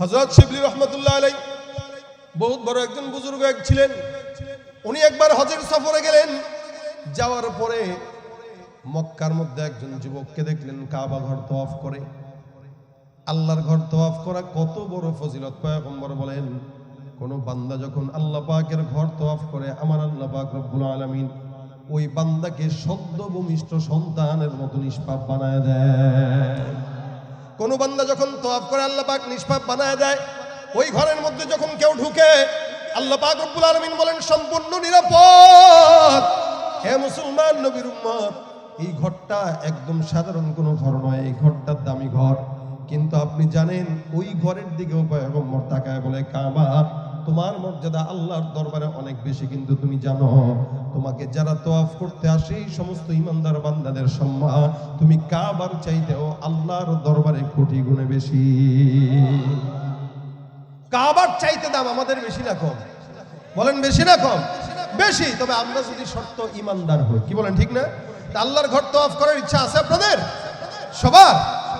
হজরত শিবলি রহমতুল্লাহ আলাই বহুত বড় একজন বুজুর্গ এক ছিলেন। উনি একবার হজের সফরে গেলেন, যাওয়ার পরে মক্কার মধ্যে একজন যুবককে দেখলেন, কাবা ঘর তওয়াফ করে। আল্লাহর ঘর তওয়াফ করা কত বড় ফজিলত। পয়গম্বর বলেন, কোন বান্দা যখন আল্লাহ পাকের ঘর তওয়াফ করে, আমার আল্লাহ পাক রব্বুল আলামিন ওই বান্দাকে সদ্য ভূমিষ্ঠ সন্তানের মতো নিষ্পাপ বানায় দেয় কোন বান্দা যখন তোয়াফ করে, আল্লাহ পাক নিষ্পাপ বানায় দেয়। ওই ঘরের মধ্যে যখন কেউ ঢুকে, আল্লাহ পাক রব্বুল আলামিন বলেন, সম্পূর্ণ নিরাপদ। হে মুসলমান নবীর উম্মত, এই ঘরটা একদম সাধারণ কোনো ঘর নয়, এই ঘরটার দামি ঘর। কিন্তু আপনি জানেন, ওই ঘরের দিকেও পয়গম্বর তাকায় বলে, কাবা তোমার মর্যাদা আল্লাহর দরবারে অনেক বেশি, কিন্তু তুমি জানো, তোমাকে যারা তোয়াফ করতে আসে, এই সমস্ত ইমানদার বান্দাদের সম্মান তুমি কাবার চাইতেও আল্লাহর দরবারে কোটি গুণে বেশি। কাবার চাইতে দাম আমাদের বেশি না কম। বলেন বেশি না কম? বেশি। তবে আমরা যদি শর্ত ইমানদার হই, কি বলেন ঠিক না? আল্লাহর ঘর তো অফ করার ইচ্ছা আছে আপনাদের? সবার?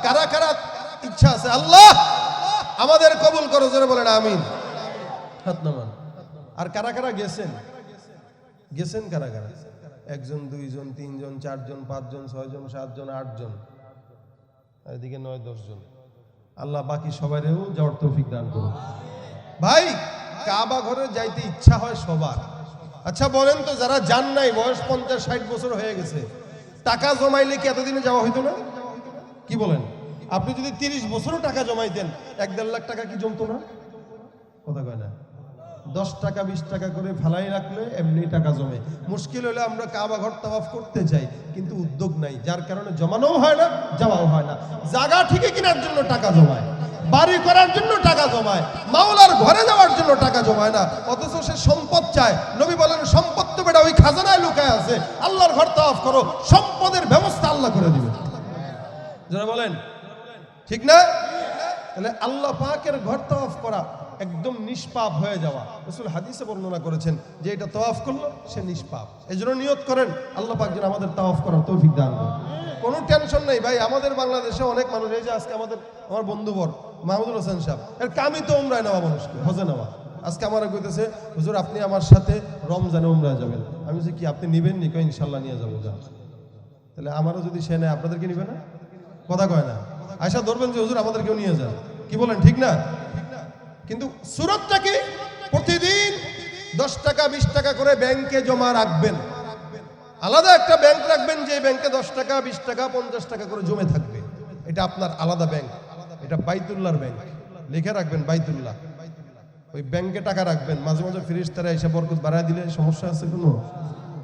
কারা কারা ইচ্ছা আছে? আল্লাহ! আমাদের কবুল করো, জোরে বলেন, আমিন। হাত নামান আর কারা কারা গেছেন? গেছেন কারা কারা? একজন, দুইজন, তিনজন, চারজন, পাঁচজন, ছয়জন, সাতজন, আটজন। এদিকে নয়, দশজন। আল্লাহ বাকি সবাইরেও যাওয়ার তৌফিক দান করুন। ভাই, কাবা ঘরে যাইতে ইচ্ছা হয় সবার। আচ্ছা বলেন তো, যারা যান নাই, বয়স পঞ্চাশ, ষাট বছর হয়ে গেছে, টাকা জমাইলে কি এতদিনে যাওয়া হইতো না? কি বলেন? আপনি যদি তিরিশ বছরও টাকা জমাইতেন, এক দেড় লাখ টাকা কি জমতো না? কথা কয় না। দশ টাকা, বিশ টাকা করে ফেলাই রাখলে এমনি টাকা জমে। মুশকিল হলে আমরা কাবা ঘর তাওয়াফ করতে চাই কিন্তু উদ্যোগ নাই। যার কারণে জমানোও হয় না, যাওয়াও হয় না। জায়গা ঠিকই কেনার জন্য টাকা জমায়, বাড়ি করার জন্য টাকা জমায়, মাওলার ঘরে যাওয়ার জন্য টাকা জমায় না, অথচ সে সম্পদ চায়। নবী বলেন, সম্পদ তো বেটা ওই খাজানায় লুকায় আছে। আল্লাহর ঘর তাওয়াফ করো, সম্পদের ব্যবস্থা আল্লাহ করে দিবে। যারা বলেন, ঠিক না? তাহলে আল্লাহ পাকের ঘর তওয়াফ করা একদম নিষ্পাপ হয়ে যাওয়া। রসুল হাদিসে বর্ণনা করেছেন যে এটা তওয়াফ করল, সে নিষ্পাপ। এই জন্য নিয়ত করেন, আল্লাহ পাক যেন আমাদের তওয়াফ করার তৌফিক দান করেন। কোনো টেনশন নেই, ভাই, আমাদের বাংলাদেশে অনেক মানুষ, এই যে আজকে আমাদের, আমার বন্ধুবর মাহমুদুল হোসেন সাহেব, এর কামই তো উমরায় নেওয়া মানুষকে হজে নেওয়া। আজকে আমার কইতেছে, হুজুর, আপনি আমার সাথে রমজানে উমরায় যাবেন। আমি বলছি, কি, আপনি নিবেন নি? কই ইনশাল্লাহ নিয়ে যাব, যা। তাহলে আমারও যদি সে নেয় আপনাদেরকে নিবে না? কথা কয় না। আয়সা ধরবেন যে, হুজুর আমাদেরকেও নিয়ে যান। কি বলেন, ঠিক না? কিন্তু সুরতটা কি প্রতিদিন দশ টাকা, বিশ টাকা করে ব্যাংকে জমা রাখবেন। আলাদা একটা ব্যাংক রাখবেন যে ব্যাংকে দশ টাকা, বিশ টাকা, পঞ্চাশ টাকা করে জমে থাকবে। এটা আপনার আলাদা ব্যাংক। এটা বাইতুল্লাহর ব্যাংক। লিখে রাখবেন বাইতুল্লাহ। ওই ব্যাংকে টাকা রাখবেন। মাঝে মাঝে ফিরিস তারা এসে বরকত বাড়ায় দিলে সমস্যা আছে কোনো?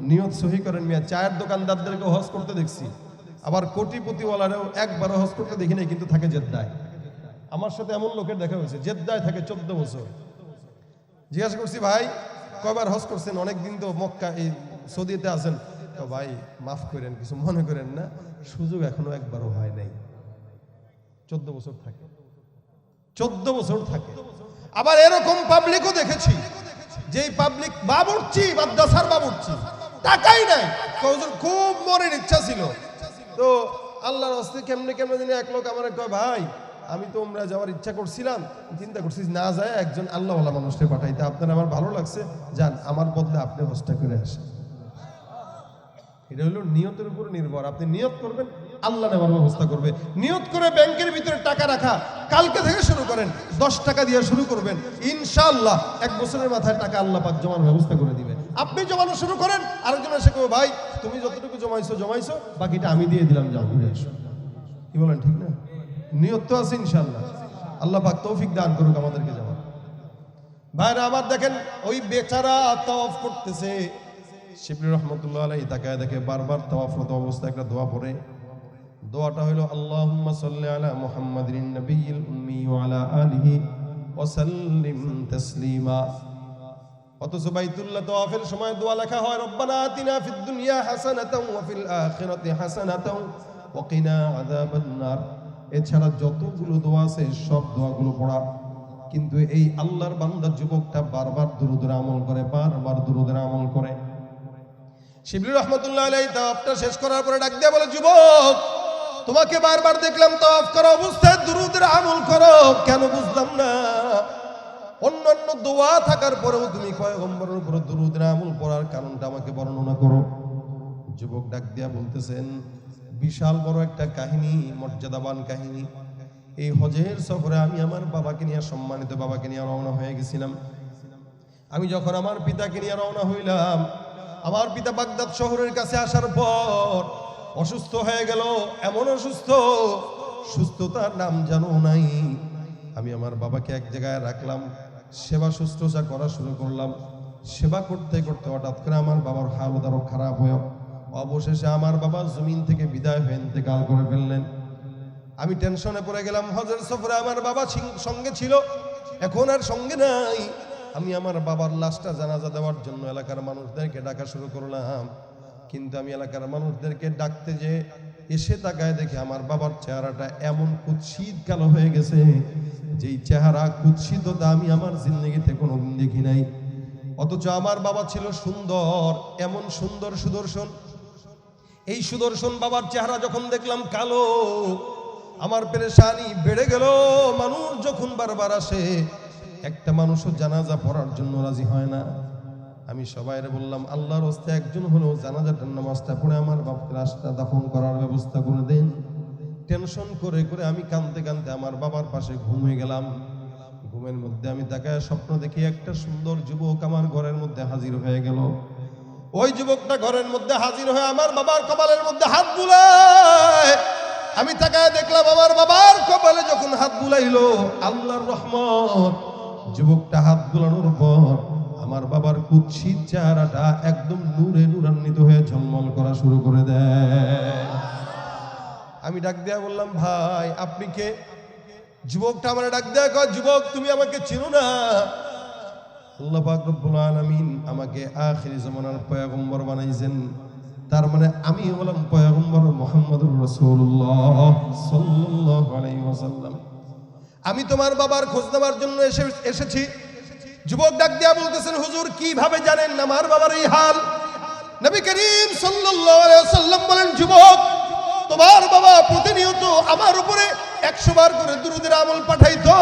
নিয়ত সহি করেন মিয়া। চায়ের দোকানদারদেরকে হজ করতে দেখছি। আবার কোটিপতিওয়ালারাও একবারও হজ করতে দেখি নাই, কিন্তু থাকে জেদ্দায়। আমার সাথে এমন লোকের দেখা হয়েছে, জেদ্দায় থাকে চোদ্দ বছর। জিজ্ঞাসা করছি, ভাই, কয়বার হজ করছেন? অনেক দিন তো মক্কা, এই সৌদিতে আছেন। তো ভাই, মাফ করেন, কিছু মনে করেন না, সুযোগ এখনও একবারও হয় নাই। চোদ্দ বছর থাকে। চোদ্দ বছর থাকে। আবার এরকম পাবলিকও দেখেছি, যেই পাবলিক বাবুর্চি, মাদ্রাসার বাবুর্চি, টাকাই নাই। কৌজুর খুব মনের ইচ্ছা ছিল। তো আল্লাহর হস্তে কেমনে কেমনে দিনে এক লোক আমার কয়, ভাই আমি তো ওমরা যাওয়ার ইচ্ছা করছিলাম, চিন্তা করছি না যায় একজন আল্লাহওয়ালা মানুষকে পাঠাইতে। আপনার আমার ভালো লাগছে। যান, আমার বদলে আপনি হস্তা করে আসেন। এটা হলো নিয়তের উপর নির্ভর। আপনি নিয়ত করবেন, আল্লাহ নেওয়ার ব্যবস্থা করবে। নিয়ত করে ব্যাংকের ভিতরে টাকা রাখা, কালকে থেকে শুরু করেন, দশ টাকা দিয়ে শুরু করবেন। ইনশাআল্লাহ, এক বছরের মাথায় টাকা আল্লাহ পাক জমার ব্যবস্থা করে দিবে আপনি জমানো শুরু করেন, আরেকজন এসে কেউ ভাই, তুমি যতটুকু জমাইছো জমাইছো, বাকিটা আমি দিয়ে দিলাম, যাও, ঘুরে এসো কি বলেন, ঠিক না? নিয়ত তো আছে ইনশাআল্লাহ। আল্লাহ তৌফিক দান করুক আমাদেরকে যাওয়ার ভাইরা, আবার দেখেন ওই বেচারা তাওয়াফ করতেছে। শিবলি রহমতুল্লাহ আলাই তাকায় দেখে বারবার তাওয়াফরত অবস্থায় একটা দোয়া পড়ে। দোয়াটা হলো, আল্লাহুম্মা সাল্লি আলা মুহাম্মাদিন নবিয়্যিল উম্মি ওয়া আলা আলিহি ওয়া সাল্লিম তাসলিমা। অথচ বাইতুল্লাহ তাওয়াফের সময় দোয়া লেখা হয়, রব্বানা আতিনা ফিদ দুনিয়া হাসানাতাও ওয়া ফিল আখিরাতি হাসানাতাও ওয়া কিনা আযাবান নার। এছাড়া যতগুলো দোয়া আছে, সব দোয়াগুলো পড়া। কিন্তু এই আল্লাহর বান্দার যুবকটা বারবার দুরুদের আমল করে, বারবার দুরুদের আমল করে। শিবলি রহমতুল্লাহ আলাই তাওয়াফটা শেষ করার পরে ডাক দিয়ে বলে, যুবক, তোমাকে বারবার দেখলাম, তওয়াফ করা অবস্থায় দুরুদের আমল করো। কেন বুঝলাম না? অন্যান্য দোয়া থাকার পরেও তুমি পয়গম্বরের উপর দুরুদের আমল করার কারণটা আমাকে বর্ণনা করো। যুবক ডাক দিয়া বলতেছেন বিশাল বড় একটা কাহিনী, মর্যাদাবান কাহিনী। এই হজের সফরে আমি আমার বাবাকে নিয়ে, সম্মানিত বাবাকে নিয়ে রওনা হয়ে গেছিলাম। আমি যখন আমার পিতাকে নিয়ে রওনা হইলাম, আমার পিতা বাগদাদ শহরের কাছে আসার পর অসুস্থ হয়ে গেল, এমন অসুস্থ, সুস্থতার নাম জানো নাই। আমি আমার বাবাকে এক জায়গায় রাখলাম, সেবা শুশ্রূষা করা শুরু করলাম। সেবা করতে করতে হঠাৎ করে আমার বাবার হালত আরও খারাপ হয়ে অবশেষে আমার বাবা জমিন থেকে বিদায় হয়ে ইন্তেকাল করে ফেললেন। আমি টেনশনে পড়ে গেলাম হজের সফরে আমার বাবা সঙ্গে ছিল। এখন আর সঙ্গে নাই। আমি আমার বাবার লাশটা জানাজা দেওয়ার জন্য এলাকার মানুষদেরকে ডাকা শুরু করলাম। কিন্তু আমি এলাকার মানুষদেরকে ডাকতে যে এসে তাকায় দেখে আমার বাবার চেহারাটা এমন কুৎসিত কালো হয়ে গেছে, যেই চেহারা কুৎসিততা আমি আমার জিন্দগিতে কোনোদিন দেখি নাই। অথচ আমার বাবা ছিল সুন্দর, এমন সুন্দর সুদর্শন এই সুদর্শন বাবার চেহারা যখন দেখলাম কালো, আমার পেরেশানি বেড়ে গেল। মানুষ যখন বারবার আসে, একটা মানুষও জানাজা পড়ার জন্য রাজি হয় না। আমি সবাইরে বললাম, আল্লাহর হস্তে একজন হলেও জানাজাটার নামাজটা পড়ে আমার বাপকে লাশটা দাফন করার ব্যবস্থা করে দেন। টেনশন করে করে আমি কানতে কানতে আমার বাবার পাশে ঘুমিয়ে গেলাম। ঘুমের মধ্যে আমি তাকায় স্বপ্ন দেখি একটা সুন্দর যুবক আমার ঘরের মধ্যে হাজির হয়ে গেল। ওই যুবকটা ঘরের মধ্যে হাজির হয়ে আমার বাবার কপালের মধ্যে হাত বুলায়। আমি তাকায় দেখলাম আমার বাবার কপালে যখন হাত বুলাইল, আল্লাহর রহমত। যুবকটা হাত বুলানোর পর আমার বাবার কুৎসিত চেহারাটা একদম নূরে নূরান্বিত হয়ে ঝলমল করা শুরু করে দেয়। আমি ডাক দেয়া বললাম, ভাই, আপনি কে? যুবকটা আমার ডাক দেয়া কয়, যুবক, তুমি আমাকে চিনো না। আল্লাহ পাক রব্বুল আলামিন আমাকে আখিরি জামানার পয়গম্বর বানাইছেন। তার মানে আমি হলাম পয়গম্বর মুহাম্মদুর রাসূলুল্লাহ সাল্লাল্লাহু আলাইহি ওয়াসাল্লাম। আমি তোমার বাবার খোঁজ নেওয়ার জন্য এসে এসেছি। যুবক ডাক দিয়া বলতেছেন, হুজুর, কীভাবে জানেন আমার বাবার এই হাল? নবী করিম সাল্লাল্লাহু আলাইহি ওয়াসাল্লাম বলেন, যুবক, তোমার বাবা প্রতিনিয়ত আমার উপরে একশো বার করে দুরুদের আমল পাঠাইতো।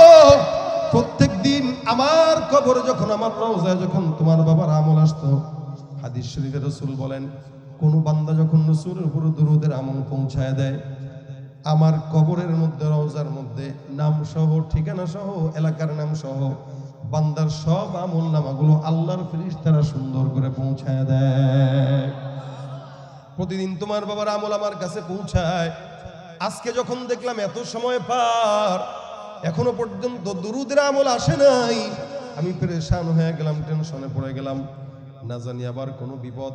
আমার কবরে যখন, আমার রওজায় যখন তোমার বাবার আমল আসতো, হাদিস শরীফে রসুল বলেন, কোন বান্দা যখন রসুলের উপর দুরুদের আমল পৌঁছায় দেয়, আমার কবরের মধ্যে, রওজার মধ্যে নাম সহ, ঠিকানা সহ, এলাকার নাম সহ, বান্দার সব আমল নামাগুলো আল্লাহর ফিরিস তারা সুন্দর করে পৌঁছায় দেয়। প্রতিদিন তোমার বাবার আমল আমার কাছে পৌঁছায়। আজকে যখন দেখলাম এত সময় পার এখনও পর্যন্ত দুরুদের আমল আসে নাই। আমি পেরেশান হয়ে গেলাম, টেনশনে পড়ে গেলাম। না জানি আবার কোনো বিপদ।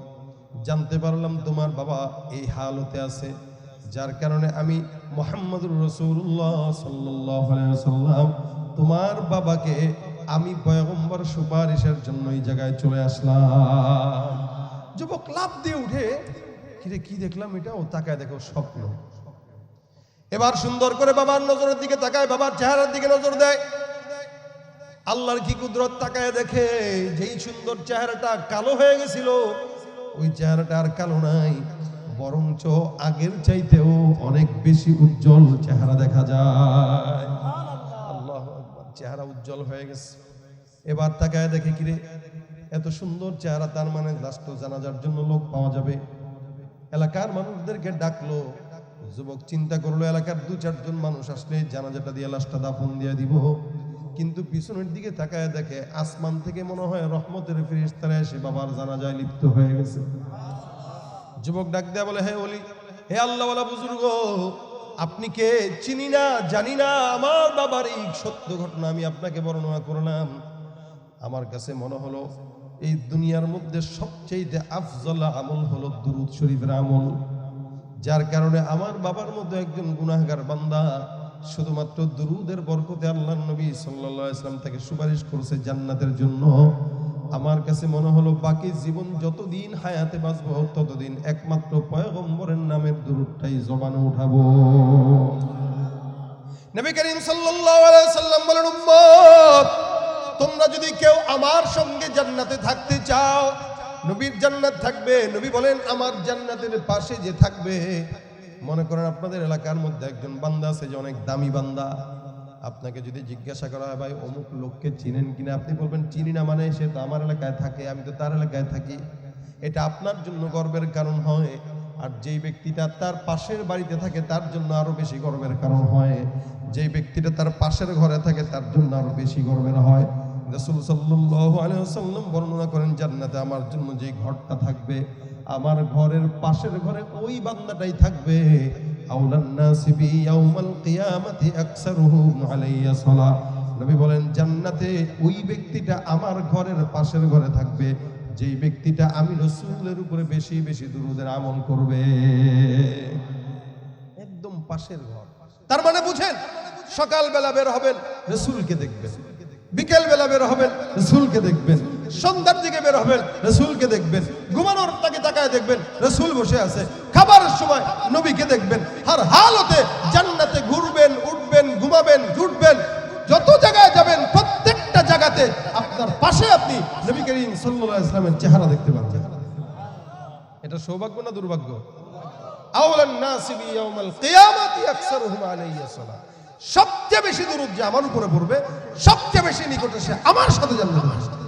জানতে পারলাম তোমার বাবা এই হালতে আছে, যার কারণে আমি মোহাম্মদুর রসুল্লাহ সাল্লাহ সাল্লাম তোমার বাবাকে আমি পয়গম্বর সুপারিশের জন্য এই জায়গায় চলে আসলাম। যুবক লাভ দিয়ে উঠে, কিরে, কি দেখলাম এটা? ও তাকায় দেখো স্বপ্ন। এবার সুন্দর করে বাবার নজরের দিকে তাকায়, বাবার চেহারার দিকে নজর দেয়। আল্লাহর কি কুদরত তাকায় দেখে, যেই সুন্দর চেহারাটা কালো হয়ে গেছিল, ওই চেহারাটা আর কালো নাই, বরঞ্চ আগের চাইতেও অনেক বেশি উজ্জ্বল চেহারা দেখা যায়। আল্লাহ চেহারা উজ্জ্বল হয়ে গেছে। এবার তাকায় দেখে কিরে এত সুন্দর চেহারা, তার মানে লাস্ট জানাজার জন্য লোক পাওয়া যাবে। এলাকার মানুষদেরকে ডাকলো যুবক চিন্তা করল, এলাকার দু চারজন মানুষ আসলে জানাজাটা দিয়ে লাশটা দাফন দিয়ে দিব। কিন্তু পিছনের দিকে তাকায় দেখে আসমান থেকে মনে হয় রহমতের ফেরেশতারা এসে বাবার জানাজায় লিপ্ত হয়ে গেছে। যুবক ডাক দেয়া বলে, হে ওলি, হে আল্লাহওয়ালা বুজুর্গ, আপনি কে? চিনি না, জানি না, আমার বাবার এই সত্য ঘটনা আমি আপনাকে বর্ণনা করলাম। আমার কাছে মনে হলো, এই দুনিয়ার মধ্যে সবচেয়ে আফজল আমল হলো দুরুদ শরীফের আমল। যার কারণে আমার বাবার মতো একজন গুনাহগার বান্দা শুধুমাত্র দুরুদের বরকতে আল্লাহ নবী আলাইহি ইসলাম তাকে সুপারিশ করছে জান্নাতের জন্য। আমার কাছে মনে হলো, বাকি জীবন যতদিন হায়াতে বাঁচবো, ততদিন একমাত্র পয়গম্বরের নামের দুরুদটাই জবানে উঠাবো। সাল্লাম তোমরা যদি কেউ আমার সঙ্গে জান্নাতে থাকতে চাও নবীর জান্নাত থাকবে, নবী বলেন, আমার জান্নাতের পাশে যে থাকবে। মনে করেন আপনাদের এলাকার মধ্যে একজন বান্দা আছে যে অনেক দামি বান্দা। আপনাকে যদি জিজ্ঞাসা করা হয়, ভাই, অমুক লোককে চিনেন কিনা? আপনি বলবেন, চিনি না মানে সে তো আমার এলাকায় থাকে, আমি তো তার এলাকায় থাকি। এটা আপনার জন্য গর্বের কারণ হয়, আর যেই ব্যক্তিটা তার পাশের বাড়িতে থাকে, তার জন্য আরও বেশি গর্বের কারণ হয়। যেই ব্যক্তিটা তার পাশের ঘরে থাকে, তার জন্য আরও বেশি গর্বের হয়। রাসূল ওয়াসাল্লাম বর্ণনা করেন, জান্নাতে আমার জন্য যে ঘরটা থাকবে, আমার ঘরের পাশের ঘরে ওই বান্দাটাই থাকবে। নবী বলেন, জান্নাতে ওই ব্যক্তিটা আমার ঘরের পাশের ঘরে থাকবে, যেই ব্যক্তিটা আমি রসুলের উপরে বেশি বেশি দুরুদের আমল করবে। একদম পাশের ঘর। তার মানে বুঝেন, সকালবেলা বের হবেন, রসুলকে দেখবেন। বিকেল বেলা বের হবেন, রসুলকে দেখবেন। সন্ধ্যার দিকে বের হবেন, রসুলকে দেখবেন। ঘুমানোর তাকে তাকায় দেখবেন, রসুল বসে আছে। খাবারের সময় নবীকে দেখবেন। আর হালতে জান্নাতে ঘুরবেন, উঠবেন, ঘুমাবেন উঠবেন যত জায়গায় যাবেন, প্রত্যেকটা জায়গাতে আপনার পাশে আপনি নবী করিম আলাইহি ইসলামের চেহারা দেখতে পারবেন। এটা সৌভাগ্য না দুর্ভাগ্য? আউলান নাসি বিয়াউমাল কিয়ামাতি আকসারুহুম আলাইয়া সালাহ সবচেয়ে বেশি দূরত যে আমার উপরে পড়বে সবচেয়ে বেশি নিকটে সে আমার সাথে জান্নাত